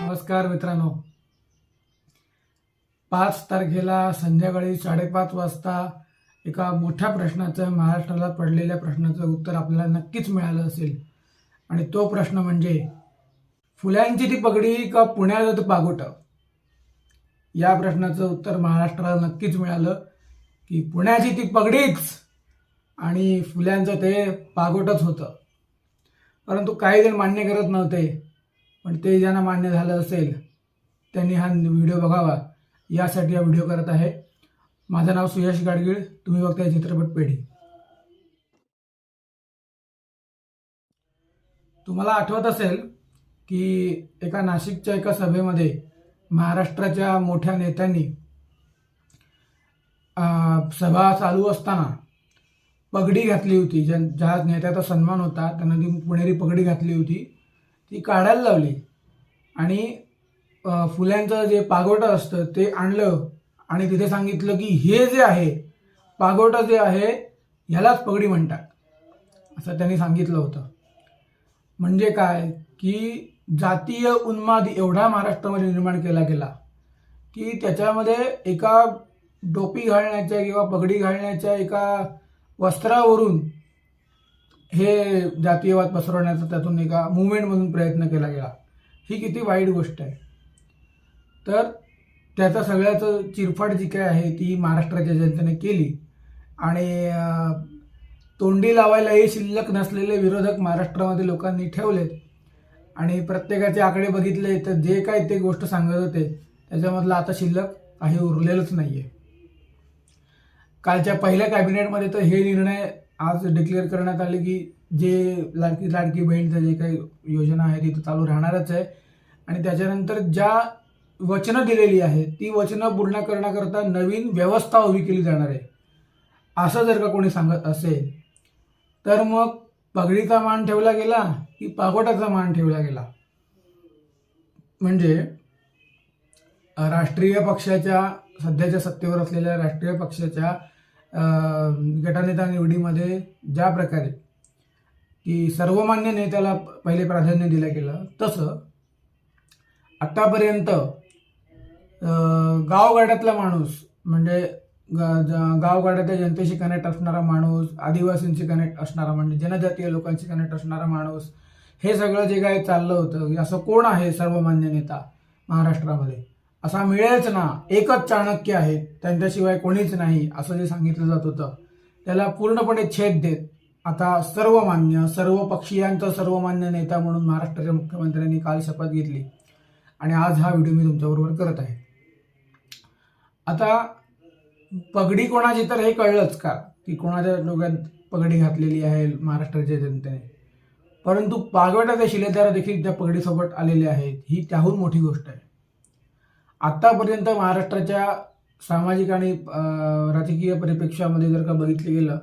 नमस्कार मित्रांनो. पाच तारखेला संध्याकाळी साडेपाच वाजता एका मोठ्या प्रश्नाचं महाराष्ट्राला पडलेल्या प्रश्नाचं उत्तर आपल्याला नक्कीच मिळालं असेल. आणि तो प्रश्न म्हणजे फुल्यांची ती पगडी का पुण्याचं तर पागोट? या प्रश्नाचं उत्तर महाराष्ट्राला नक्कीच मिळालं की पुण्याची ती पगडीच आणि फुल्यांचं ते पागोटच होतं. परंतु काही जण मान्य करत नव्हते. पण ते ज्यांना मान्य झालं असेल त्यांनी हा व्हिडिओ बघावा. यासाठी हा व्हिडिओ करत आहे. माझं नाव सुयश गाडगीळ. तुम्ही बघताय चित्रपट पेढी. तुम्हाला आठवत असेल की एका नाशिकच्या एका सभेमध्ये महाराष्ट्राच्या मोठ्या नेत्यांनी सभा चालू असताना पगडी घातली होती. ज्या ज्या नेत्याचा सन्मान होता त्यांना ती पुणेरी पगडी घातली होती. ती काढायला लावली. आणि फुल्यांचं जे पागोटं असतं ते आणलं आणि तिथे सांगितलं की हे जे आहे पागोटं जे आहे ह्यालाच पगडी म्हणतात. असं त्यांनी सांगितलं होतं. म्हणजे काय? की जातीय उन्माद एवढा महाराष्ट्रामध्ये निर्माण केला गेला की त्याच्यामध्ये एका डोपी घालण्याच्या किंवा पगडी घालण्याच्या एका वस्त्रावरून हे जातीयवाद पसरवण्याचा त्यातून एका मुवमेंटमधून प्रयत्न केला गेला. ही किती वाईट गोष्ट आहे. तर त्याचा सगळ्याचं चिरफाड जी काय आहे ती महाराष्ट्राच्या जनतेने केली. आणि तोंडी लावायलाही शिल्लक नसलेले विरोधक महाराष्ट्रामध्ये लोकांनी ठेवलेत. आणि प्रत्येकाचे आकडे बघितले तर जे काय ते गोष्ट सांगत होते त्याच्यामधलं आता शिल्लक काही उरलेलंच नाही आहे कालच्या पहिल्या कॅबिनेटमध्ये तर हे निर्णय आज डिक्लेअर करण्यात आले की जे लाडकी लाडकी बहीणचं जे काही योजना आहे ती तर चालू राहणारच आहे. आणि त्याच्यानंतर ज्या वचनं दिलेली आहेत ती वचनं पूर्ण करण्याकरता नवीन व्यवस्था उभी केली जाणार आहे. असं जर का कोणी सांगत असेल तर मग पगडीचा मान ठेवला गेला की पागोटाचा मान ठेवला गेला? म्हणजे राष्ट्रीय पक्षाच्या सध्याच्या सत्तेवर असलेल्या राष्ट्रीय पक्षाच्या गटनेता निवडीमध्ये ज्या प्रकारे की सर्वमान्य नेत्याला पहिले प्राधान्य दिलं गेलं तसं आत्तापर्यंत गावगाड्यातला माणूस म्हणजे ग- गावगाड्यातल्या जनतेशी कनेक्ट असणारा माणूस आदिवासींशी कनेक्ट असणारा म्हणजे जनजातीय लोकांशी कनेक्ट असणारा माणूस हे सगळं जे काही चाललं होतं असं कोण आहे सर्वमान्य नेता महाराष्ट्रामध्ये? असा मिळेलच ना एकच चाणक्य आहे त्यांच्याशिवाय कोणीच नाही असं जे सांगितलं जात होतं. त्याला पूर्णपणे छेद देत आता सर्वमान्य सर्व पक्षीयांचा सर्वमान्य नेता म्हणून महाराष्ट्राच्या मुख्यमंत्र्यांनी काल शपथ घेतली. आणि आज हा व्हिडिओ मी तुमच्याबरोबर करत आहे. आता पगडी कोणाची तर हे कळलंच का? की कोणाच्या डोक्यात पगडी घातलेली आहे महाराष्ट्राच्या जनतेने? परंतु पागवटाचे शिलेदार देखील त्या पगडीसोबत आलेले आहेत ही त्याहून मोठी गोष्ट आहे. आत्तापर्यंत महाराष्ट्राच्या सामाजिक आणि राजकीय परिप्रेक्ष्यामध्ये जर का बघितलं गेलं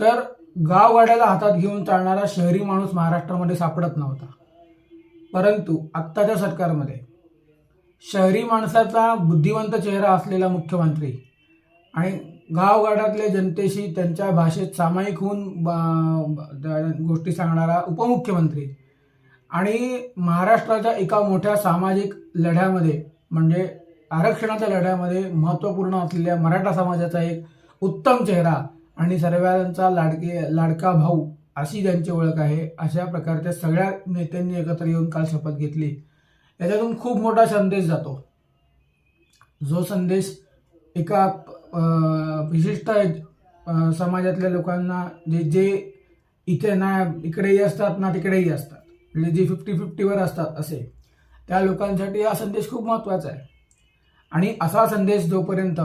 तर गावगाड्याला हातात घेऊन चालणारा शहरी माणूस महाराष्ट्रामध्ये सापडत नव्हता. परंतु आत्ताच्या सरकारमध्ये शहरी माणसाचा बुद्धिवंत चेहरा असलेला मुख्यमंत्री आणि गावगाड्यातल्या जनतेशी त्यांच्या भाषेत सामायिक होऊन ब- त्या गोष्टी सांगणारा उपमुख्यमंत्री आणि महाराष्ट्राच्या एका मोठ्या सामाजिक लढ्यामध्ये म्हणजे आरक्षणाच्या लढ्यामध्ये महत्त्वपूर्ण असलेल्या मराठा समाजाचा एक उत्तम चेहरा आणि सर्वांचा लाडके लाडका भाऊ अशी त्यांची ओळख आहे अशा प्रकारच्या सगळ्या नेत्यांनी एकत्र येऊन काल शपथ घेतली. याच्यातून खूप मोठा संदेश जातो. जो संदेश एका विशिष्ट समाजातल्या लोकांना जे जे इथे ना इकडेही असतात ना तिकडेही असतात. म्हणजे जे फिफ्टी फिफ्टीवर असतात असे. त्या लोकांसाठी हा संदेश खूप महत्त्वाचा आहे. आणि असा संदेश जोपर्यंत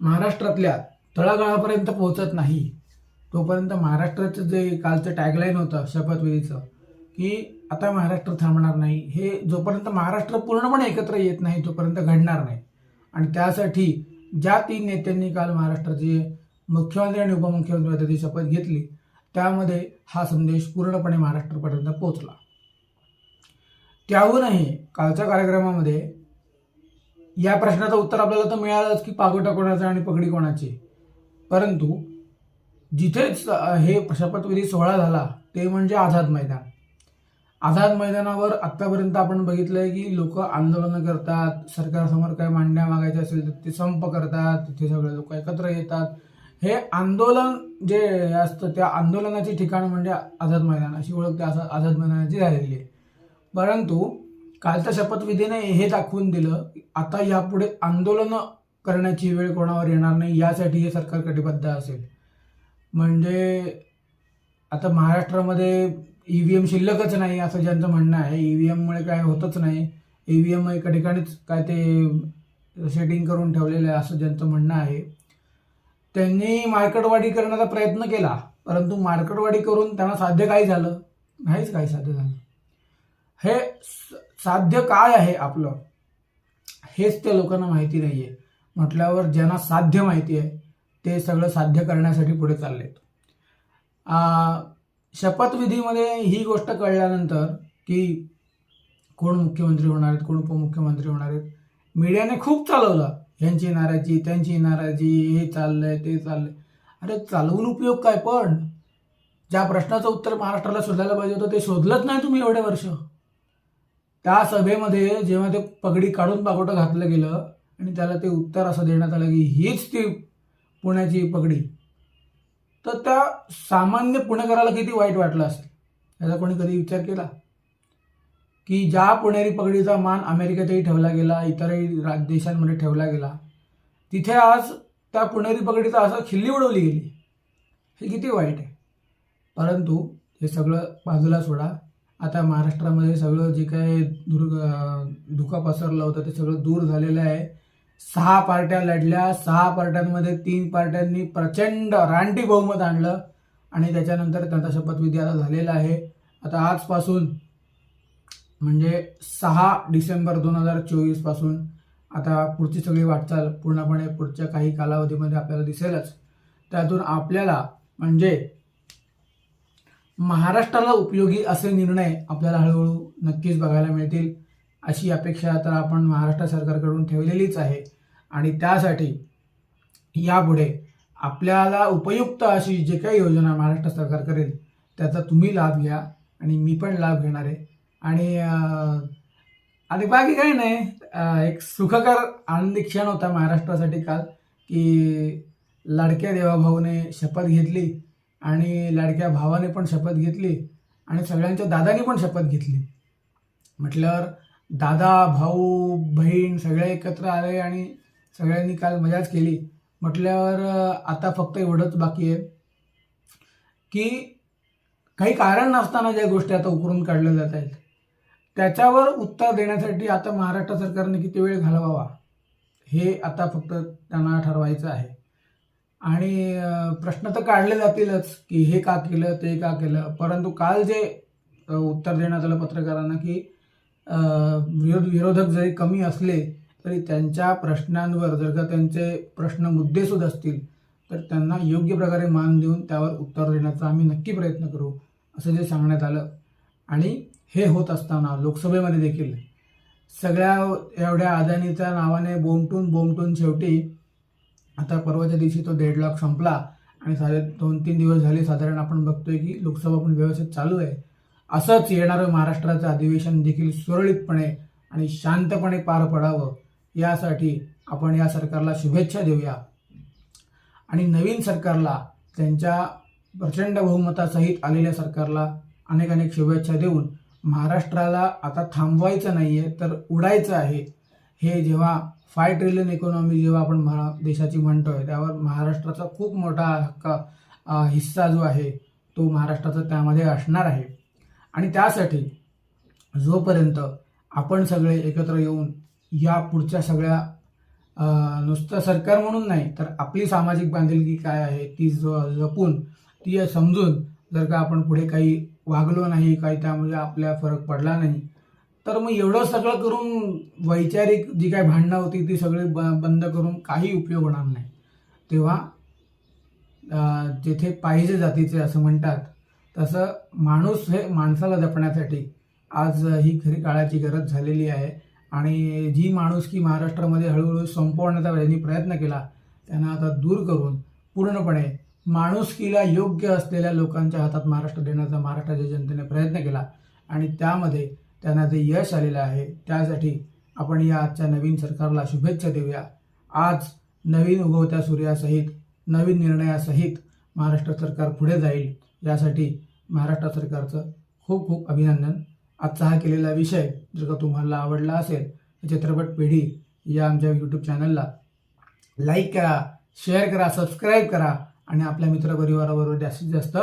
महाराष्ट्रातल्या तळागाळापर्यंत पोहोचत नाही तोपर्यंत महाराष्ट्राचं जे कालचं टॅगलाईन होतं शपथविधीचं की आता महाराष्ट्र थांबणार नाही हे जोपर्यंत महाराष्ट्र पूर्णपणे एकत्र येत नाही तोपर्यंत घडणार नाही. आणि त्यासाठी ज्या तीन नेत्यांनी काल महाराष्ट्राचे मुख्यमंत्री आणि उपमुख्यमंत्री पदाची शपथ घेतली त्यामध्ये हा संदेश पूर्णपणे महाराष्ट्रापर्यंत पोहोचला. त्याहूनही कालच्या कार्यक्रमामध्ये या प्रश्नाचं उत्तर आपल्याला तर मिळालंच की पागोटा कोणाचा आणि पगडी कोणाची. परंतु जिथेच हे शपथविधी सोहळा झाला ते म्हणजे आझाद मैदान. आझाद मैदानावर आतापर्यंत आपण बघितलंय की लोक आंदोलनं करतात सरकारसमोर काय मांडण्या मागायच्या असेल तर ते संप करतात तिथे सगळे लोक एकत्र येतात. हे आंदोलन जे असतं त्या आंदोलनाचे ठिकाण म्हणजे आझाद मैदान अशी ओळख त्या आझाद मैदानाची झालेली आहे. परंतु कालच्या शपथविधीने हे दाखवून दिलं आता यापुढे आंदोलनं करण्याची वेळ कोणावर येणार नाही यासाठी हे सरकार कटिबद्ध असेल. म्हणजे आता महाराष्ट्रामध्ये ई व्ही एम शिल्लकच नाही असं ज्यांचं म्हणणं आहे ई व्ही एममुळे काय होतच नाही. ई व्ही एम एका ठिकाणीच काय ते सेटिंग करून ठेवलेलं आहे असं ज्यांचं म्हणणं आहे. त्यांनी मार्केटवाढी करण्याचा प्रयत्न केला परंतु मार्केटवाढी करून त्यांना साध्य काय झालं? नाहीच काही साध्य झालं. हे साध्य काय आहे आपलं? हेच त्या लोकांना माहिती नाही आहे म्हटल्यावर ज्यांना साध्य माहिती आहे ते सगळं साध्य करण्यासाठी पुढे चाललेत. आहेत शपथविधीमध्ये ही गोष्ट कळल्यानंतर की कोण मुख्यमंत्री होणार आहेत कोण उपमुख्यमंत्री होणार आहेत मीडियाने खूप चालवलं. यांची नाराजी त्यांची नाराजी हे चाललंय ते चाललंय. अरे चालवून उपयोग काय? पण ज्या प्रश्नाचं उत्तर महाराष्ट्राला शोधायला पाहिजे होतं ते शोधलंच नाही तुम्ही एवढे वर्ष. त्या सभेमध्ये जेव्हा ते पगडी काढून पागोटं घातलं गेलं आणि त्याला ते उत्तर असं देण्यात आलं की हीच ती पुण्याची पगडी तर त्या सामान्य पुणेकराला किती वाईट वाटलं असेल? याचा कोणी कधी विचार केला? की ज्या पुणेरी पगडीचा मान अमेरिकेतही ठेवला गेला इतरही राज देशांमध्ये ठेवला गेला तिथे आज त्या पुणेरी पगडीचा असं खिल्ली उडवली गेली. हे किती वाईट आहे. परंतु हे सगळं बाजूला सोडा. आता महाराष्ट्रामध्ये सगळं जे काही दुर्ग धुका पसरलं होतं ते सगळं दूर झालेलं आहे. सहा पार्ट्या लढल्या. सहा पार्ट्यांमध्ये तीन पार्ट्यांनी प्रचंड रानटी बहुमत आणलं आणि त्याच्यानंतर त्यांचा शपथविधी आता झालेला आहे. आता आजपासून म्हणजे सहा डिसेंबर दोन हजार चोवीसपासून आता पुढची सगळी वाटचाल पूर्णपणे पुढच्या काही कालावधीमध्ये आपल्याला दिसेलच. त्यातून आपल्याला म्हणजे महाराष्ट्राला उपयोगी असे निर्णय आपल्याला हळूहळू नक्कीच बघायला मिळतील अशी अपेक्षा तर आपण महाराष्ट्र सरकारकडून ठेवलेलीच आहे. आणि त्यासाठी यापुढे आपल्याला उपयुक्त अशी जे काही योजना महाराष्ट्र सरकार करेल त्याचा तुम्ही लाभ घ्या आणि मी पण लाभ घेणार आहे. आणि आणि बाकी काही नाही. एक सुखकर आनंदी क्षण होता महाराष्ट्रासाठी काल की लाडक्या देवाभाऊने शपथ घेतली. आणि लाडक्या भावाने पण शपथ घेतली आणि सगळ्यांच्या दादानी पण शपथ घेतली. म्हटल्यावर दादा भाऊ बहीण सगळे एकत्र आले आणि सगळ्यांनी काल मजाच केली. म्हटल्यावर आता फक्त एवढंच बाकी आहे की काही कारण नसताना ज्या गोष्टी आता उकरून काढल्या जात आहेत त्याच्यावर उत्तर देण्यासाठी आता महाराष्ट्र सरकारने किती वेळ घालवावा हे आता फक्त त्यांना ठरवायचं आहे. आणि प्रश्न तर काढले जातीलच की हे का केलं ते का केलं. परंतु काल जे उत्तर देण्यात आलं पत्रकारांना की विरोध विरोधक जरी कमी असले तरी त्यांच्या प्रश्नांवर जर का त्यांचे प्रश्न मुद्देसूद असतील तर त्यांना योग्य प्रकारे मान देऊन त्यावर उत्तर देण्याचा आम्ही नक्की प्रयत्न करू असं जे सांगण्यात आलं. आणि हे होत असताना लोकसभेमध्ये देखील सगळ्या एवढ्या अदानीच्या नावाने बोमटून बोमटून शेवटी आता परवाच्या दिवशी तो डेडलॉक संपला आणि साधे दोन तीन दिवस झाले साधारण आपण बघतोय की लोकसभा पण व्यवस्थित चालू आहे. असंच येणारं महाराष्ट्राचं अधिवेशन देखील सुरळीतपणे आणि शांतपणे पार पडावं यासाठी आपण या सरकारला शुभेच्छा देऊया. आणि नवीन सरकारला त्यांच्या प्रचंड बहुमतासहित आलेल्या सरकारला अनेक अनेक शुभेच्छा देऊन महाराष्ट्राला आता थांबवायचं नाही आहे तर उडायचं आहे. हे जेव्हा फाय ट्रिलियन इकॉनॉमी जेव्हा आपण महा देशाची म्हणतोय त्यावर महाराष्ट्राचा खूप मोठा हक्का हिस्सा जो आहे तो महाराष्ट्राचा त्यामध्ये असणार आहे. आणि त्यासाठी जोपर्यंत आपण सगळे एकत्र येऊन या पुढच्या सगळ्या नुसतं सरकार म्हणून नाही तर आपली सामाजिक बांधिलकी काय आहे ती ज जपून ती समजून जर का आपण पुढे काही वागलो नाही काही त्यामध्ये आपल्या फरक पडला नाही तर मग एवढं सगळं करून वैचारिक जी काही भांडणं होती ती सगळी ब बंद करून काही उपयोग होणार नाही. तेव्हा जेथे पाहिजे जातीचे असं म्हणतात तसं माणूस हे माणसाला जपण्यासाठी आज ही खरी काळाची गरज झालेली आहे. आणि जी माणुसकी महाराष्ट्रामध्ये हळूहळू संपवण्याचा ज्यांनी प्रयत्न केला त्यांना आता दूर करून पूर्णपणे माणुसकीला योग्य असलेल्या लोकांच्या हातात महाराष्ट्र देण्याचा महाराष्ट्राच्या जनतेने प्रयत्न केला. आणि त्यामध्ये त्यांना जे यश आलेलं आहे त्यासाठी आपण या आजच्या नवीन सरकारला शुभेच्छा देऊया. आज नवीन उगवत्या सूर्यासहित नवीन निर्णयासहित महाराष्ट्र सरकार पुढे जाईल यासाठी महाराष्ट्र सरकारचं खूप खूप अभिनंदन. आजचा हा केलेला विषय जर का तुम्हाला आवडला असेल तर चित्रपट पिढी या आमच्या यूट्यूब चॅनलला लाईक करा शेअर करा सबस्क्राईब करा आणि आपल्या मित्रपरिवाराबरोबर जास्तीत जास्त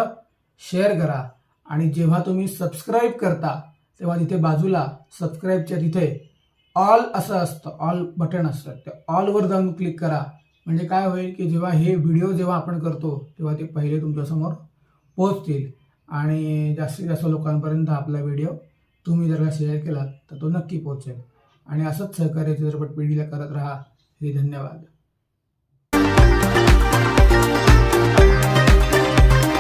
शेअर करा. आणि जेव्हा तुम्ही सबस्क्राईब करता तेव्हा तिथे बाजूला सबस्क्राईबच्या तिथे ऑल असं असतं ऑल बटन असतं. ते ऑलवर जाऊन क्लिक करा. म्हणजे काय होईल की जेव्हा हे व्हिडिओ जेव्हा आपण करतो तेव्हा ते पहिले तुमच्यासमोर पोहोचतील. आणि जास्तीत जास्त लोकांपर्यंत आपला व्हिडिओ तुम्ही जर का शेअर केलात तर तो नक्की पोहोचेल. आणि असंच सहकार्य चित्रपट पिढीला करत राहा. हे धन्यवाद.